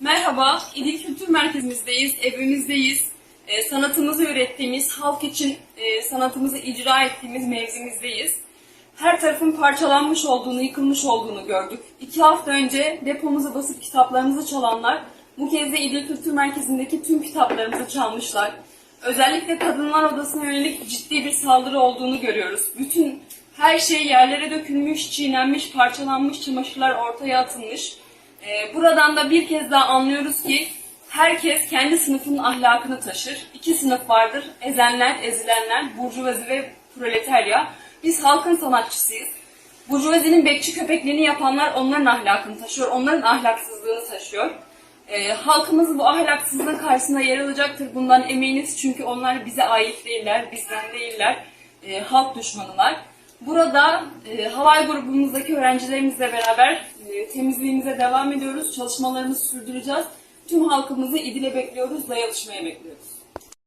Merhaba, İdil Kültür Merkezimizdeyiz, evimizdeyiz. Ee, sanatımızı ürettiğimiz, halk için e, sanatımızı icra ettiğimiz mevzimizdeyiz. Her tarafın parçalanmış olduğunu, yıkılmış olduğunu gördük. İki hafta önce depomuza basıp kitaplarımızı çalanlar, bu kez de İdil Kültür Merkezi'ndeki tüm kitaplarımızı çalmışlar. Özellikle Kadınlar Odası'na yönelik ciddi bir saldırı olduğunu görüyoruz. Bütün her şey yerlere dökülmüş, çiğnenmiş, parçalanmış, çamaşırlar ortaya atılmış. Ee, buradan da bir kez daha anlıyoruz ki herkes kendi sınıfının ahlakını taşır. İki sınıf vardır, ezenler, ezilenler, burjuvazi ve proletarya. Biz halkın sanatçısıyız. Burjuvazinin bekçi köpekliğini yapanlar onların ahlakını taşıyor, onların ahlaksızlığını taşıyor. Ee, halkımız bu ahlaksızlığın karşısında yer alacaktır. Bundan eminiz çünkü onlar bize ait değiller, bizden değiller. Ee, halk düşmanılar. Burada e, havai grubumuzdaki öğrencilerimizle beraber e, temizliğimize devam ediyoruz. Çalışmalarımızı sürdüreceğiz. Tüm halkımızı İdil'e bekliyoruz, dayanışmaya bekliyoruz.